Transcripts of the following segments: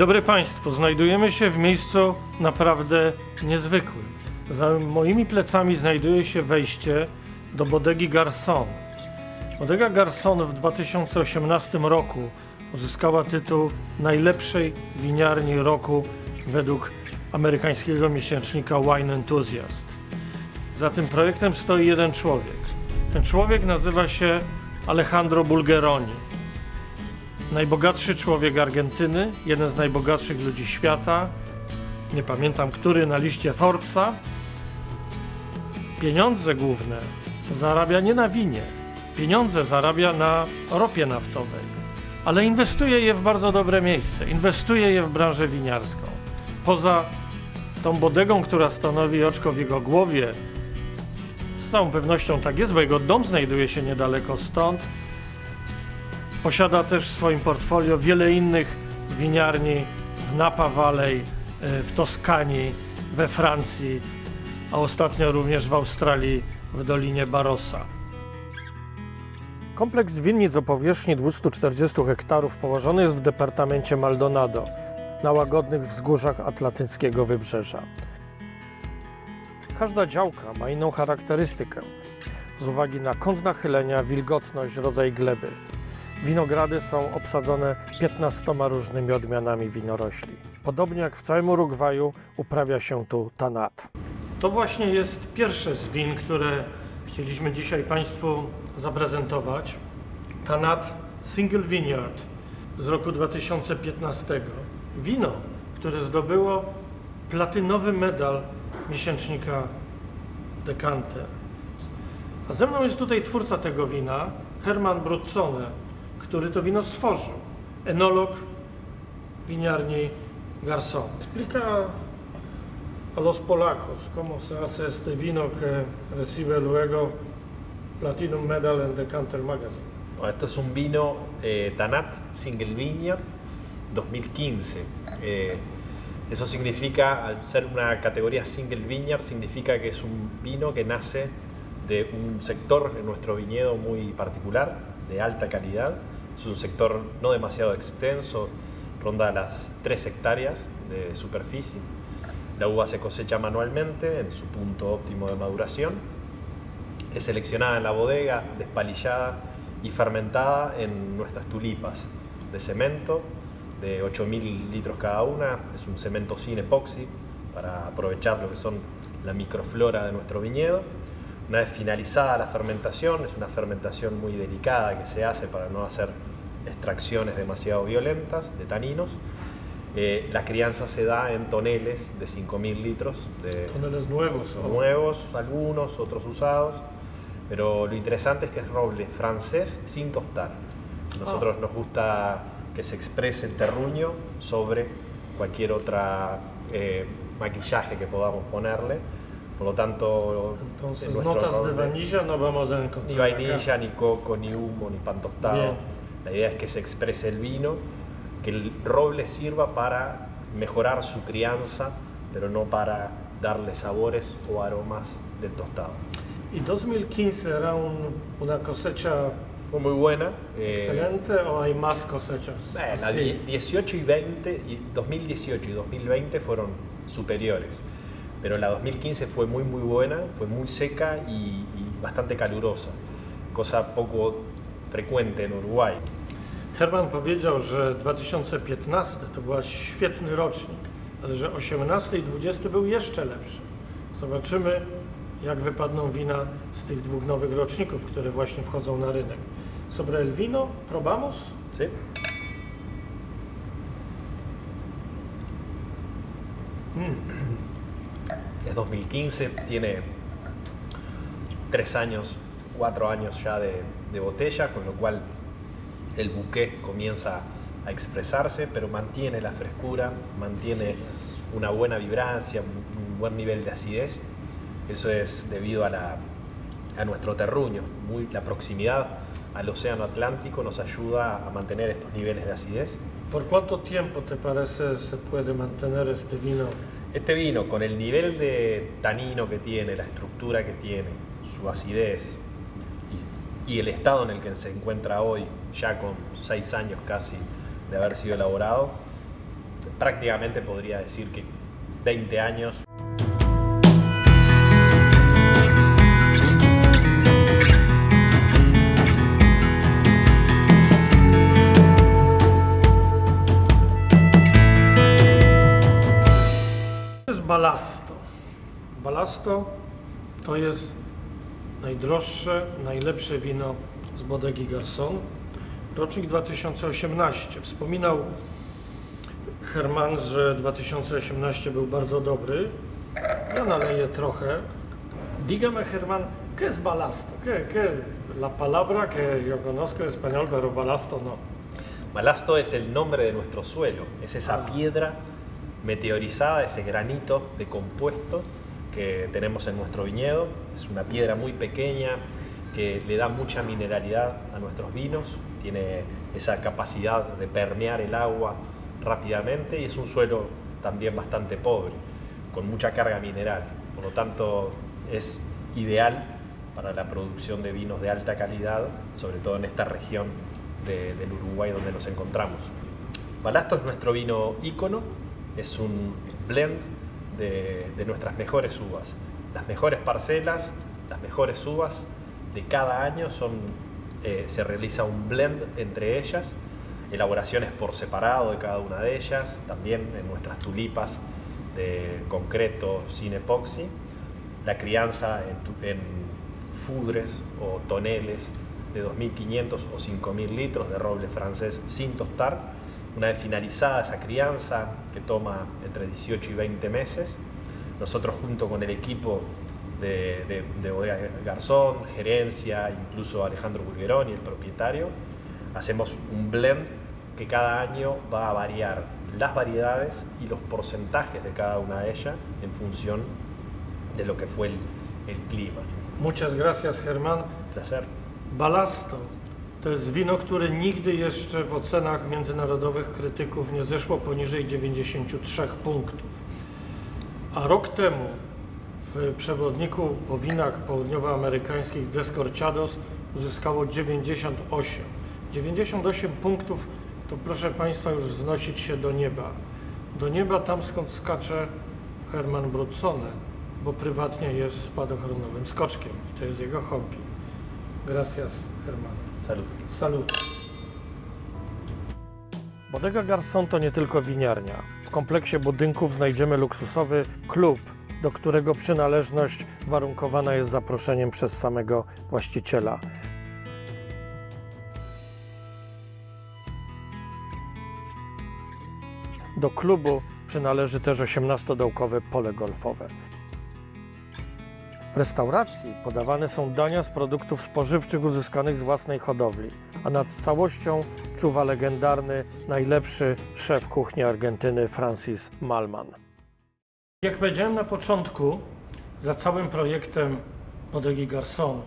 dobry Państwu, znajdujemy się w miejscu naprawdę niezwykłym. Za moimi plecami znajduje się wejście do bodegi Garçon. Bodega Garçon w 2018 roku uzyskała tytuł najlepszej winiarni roku według amerykańskiego miesięcznika Wine Enthusiast. Za tym projektem stoi jeden człowiek. Ten człowiek nazywa się Alejandro Bulgeroni. Najbogatszy człowiek Argentyny, jeden z najbogatszych ludzi świata, nie pamiętam który na liście Forbesa. Pieniądze główne zarabia nie na winie, pieniądze zarabia na ropie naftowej, ale inwestuje je w bardzo dobre miejsce, inwestuje je w branżę winiarską. Poza tą bodegą, która stanowi oczko w jego głowie, z całą pewnością tak jest, bo jego dom znajduje się niedaleko stąd. Posiada też w swoim portfolio wiele innych winiarni w Napa Valley, e, w Toskanii, we Francji, a ostatnio również w Australii w Dolinie Barossa. Kompleks winnic o powierzchni 240 hektarów położony jest w departamencie Maldonado, na łagodnych wzgórzach atlantyckiego wybrzeża. Każda działka ma inną charakterystykę z uwagi na kąt nachylenia, wilgotność, rodzaj gleby. Winogrady są obsadzone 15 różnymi odmianami winorośli. Podobnie jak w całym Urugwaju uprawia się tu tanat. To właśnie jest pierwsze z win, które chcieliśmy dzisiaj Państwu zaprezentować. Tanat Single Vineyard z roku 2015. Wino, które zdobyło platynowy medal miesięcznika Decanter. A ze mną jest tutaj twórca tego wina, Herman Brutzone, który to wino stworzył. Enolog winiarni Garçon. Explica a los polacos cómo se hace este vino que recibe luego Platinum Medal en Decanter Magazine. Esto es un vino eh, Tanat Single Vineyard 2015. Eh, eso significa, al ser una categoría Single Vineyard, significa que es un vino que nace de un sector en nuestro viñedo muy particular, de alta calidad. Es un sector no demasiado extenso, ronda las 3 hectáreas de superficie. La uva se cosecha manualmente en su punto óptimo de maduración. Es seleccionada en la bodega, despalillada y fermentada en nuestras tulipas de cemento de 8.000 litros cada una. Es un cemento sin epoxi para aprovechar lo que son la microflora de nuestro viñedo. Una vez finalizada la fermentación, es una fermentación muy delicada que se hace para no hacer extracciones demasiado violentas de taninos. Eh, la crianza se da en toneles de 5.000 litros de, Toneles nuevos. o- nuevos, algunos, otros usados, pero lo interesante es que es roble francés sin tostar. Nosotros nos gusta que se exprese el terruño sobre cualquier otra eh, maquillaje que podamos ponerle. Por lo tanto, Entonces, notas de vainilla no vamos a encontrar. ni acá. vainilla, ni coco, ni humo, ni pan tostado. Bien. La idea es que se exprese el vino, que el roble sirva para mejorar su crianza, pero no para darle sabores o aromas del tostado. ¿Y 2015 era un- una cosecha Fue muy buena. eh, excelente o hay más cosechas? eh, la Sí. die- 18 y 20, y 2018 y 2020 fueron superiores, pero la 2015 fue muy muy buena, fue muy seca y, y bastante calurosa, cosa poco frecuente en Uruguay. Herman powiedział, że 2015 to był świetny rocznik, ale że 18 i 20 był jeszcze lepszy. Zobaczymy, jak wypadną wina z tych dwóch nowych roczników, które właśnie wchodzą na rynek. Sobre el vino, probamos? ¿sí? Es 2015, tiene tres años, cuatro años ya de, de botella, con lo cual el buqué comienza a expresarse, pero mantiene la frescura, mantiene una buena vibrancia, un un buen nivel de acidez. Eso es debido a, la, a nuestro terruño. Muy, la proximidad al océano Atlántico nos ayuda a mantener estos niveles de acidez. ¿Por cuánto tiempo te parece se puede mantener este vino? Este vino, con el nivel de tanino que tiene, la estructura que tiene, su acidez y, el estado en el que se encuentra hoy, ya con seis años casi de haber sido elaborado, prácticamente podría decir que 20 años. Balasto. Balasto to jest najdroższe, najlepsze wino z bodegi Garson. Rocznik 2018. Wspominał Herman, że 2018 był bardzo dobry. Ja naleję trochę. Dígame, Herman, ¿qué es balasto? ¿Qué, qué? La palabra que yo conozco en español, pero balasto no. Balasto es el nombre de nuestro suelo, es esa piedra meteorizada, ese granito de compuesto que tenemos en nuestro viñedo. Es una piedra muy pequeña que le da mucha mineralidad a nuestros vinos, tiene esa capacidad de permear el agua rápidamente y es un suelo también bastante pobre, con mucha carga mineral. Por lo tanto, es ideal para la producción de vinos de alta calidad, sobre todo en esta región de- del Uruguay donde nos encontramos. Balasto es nuestro vino ícono, es un blend de, nuestras mejores uvas. Las mejores parcelas, las mejores uvas de cada año son, eh, se realiza un blend entre ellas, elaboraciones por separado de cada una de ellas, también en nuestras tulipas de concreto sin epoxi, la crianza en, en fudres o toneles de 2.500 o 5.000 litros de roble francés sin tostar. Una vez finalizada esa crianza, que toma entre 18 y 20 meses, nosotros junto con el equipo de, de, de Bodega Garzón, gerencia, incluso Alejandro Bulgeroni, el propietario, hacemos un blend que cada año va a variar las variedades y los porcentajes de cada una de ellas en función de lo que fue el, el clima. Muchas gracias, Herman. Placer. Balasto to jest wino, które nigdy jeszcze w ocenach międzynarodowych krytyków nie zeszło poniżej 93 punktów. A rok temu w przewodniku po winach południowoamerykańskich Descorchados uzyskało 98. 98 punktów to proszę Państwa już wznosić się do nieba. Do nieba tam skąd skacze Herman Brutzone, bo prywatnie jest spadochronowym skoczkiem i to jest jego hobby. Gracias, Herman. Salud. Salut. Bodega Garçon to nie tylko winiarnia. W kompleksie budynków znajdziemy luksusowy klub, do którego przynależność warunkowana jest zaproszeniem przez samego właściciela. Do klubu przynależy też 18-dołkowe pole golfowe. Restauracji podawane są dania z produktów spożywczych uzyskanych z własnej hodowli, a nad całością czuwa legendarny, najlepszy szef kuchni Argentyny Francis Malman. Jak powiedziałem na początku, za całym projektem Bodegi Garçon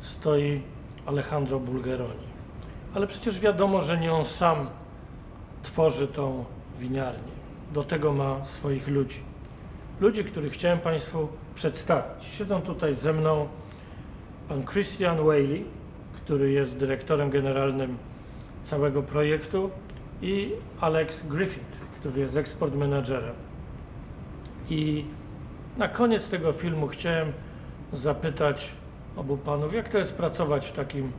stoi Alejandro Bulgeroni. Ale przecież wiadomo, że nie on sam tworzy tą winiarnię. Do tego ma swoich ludzi ludzi, których chciałem Państwu przedstawić. Siedzą tutaj ze mną pan Christian Whaley, który jest dyrektorem generalnym całego projektu i Alex Griffith, który jest eksport menadżerem. I na koniec tego filmu chciałem zapytać obu panów, jak to jest pracować w takim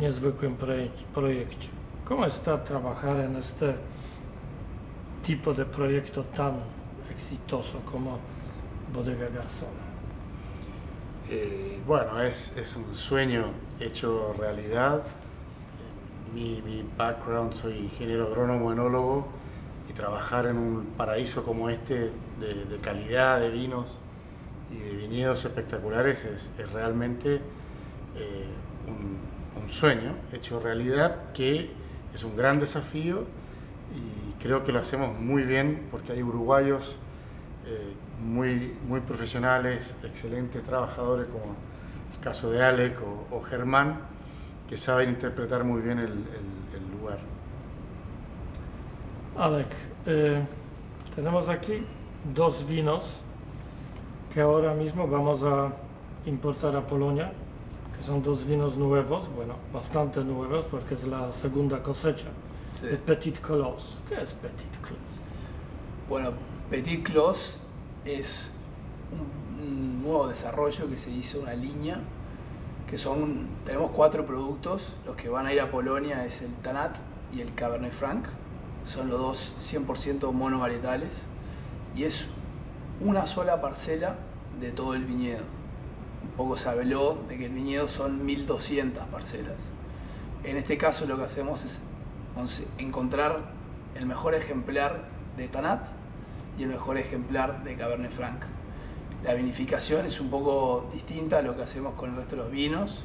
niezwykłym proje- projekcie. ¿Cómo está trabajar en este tipo de proyecto tan exitoso como Bodega Garzón? Eh, bueno, es, es un sueño hecho realidad. Mi, mi background, soy ingeniero agrónomo, enólogo, y trabajar en un paraíso como este de, calidad de vinos y de viñedos espectaculares es, es realmente eh, un, un sueño hecho realidad que es un gran desafío y creo que lo hacemos muy bien porque hay uruguayos eh, muy, muy profesionales, excelentes trabajadores como el caso de Alec o, o Germán, que saben interpretar muy bien el, el- el lugar. Alec, eh, tenemos aquí dos vinos que ahora mismo vamos a importar a Polonia, que son dos vinos nuevos, bueno, bastante nuevos porque es la segunda cosecha Sí. de Petit Clos. ¿Qué es Petit Clos? Bueno, Petit Clos es un, nuevo desarrollo que se hizo, una línea, que son, tenemos cuatro productos, los que van a ir a Polonia es el Tanat y el Cabernet Franc, son los dos 100% monovarietales, y es una sola parcela de todo el viñedo. Un poco se habló de que el viñedo son 1200 parcelas. En este caso lo que hacemos es encontrar el mejor ejemplar de Tanat y el mejor ejemplar de Cabernet Franc. La vinificación es un poco distinta a lo que hacemos con el resto de los vinos.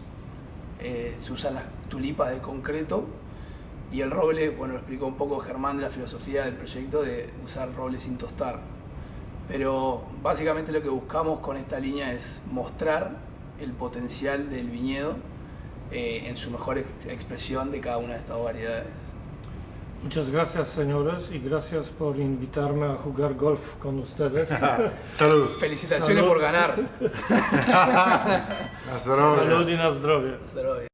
Eh, se usan las tulipas de concreto y el roble, bueno, lo explicó un poco Germán de la filosofía del proyecto de usar roble sin tostar. Pero básicamente lo que buscamos con esta línea es mostrar el potencial del viñedo eh, en su mejor ex- expresión de cada una de estas variedades. Muchas gracias, señores, y gracias por invitarme a jugar golf con ustedes. Salud. Felicitaciones Salud. por ganar. Hasta luego. Salud y na zdrowie. Hasta luego.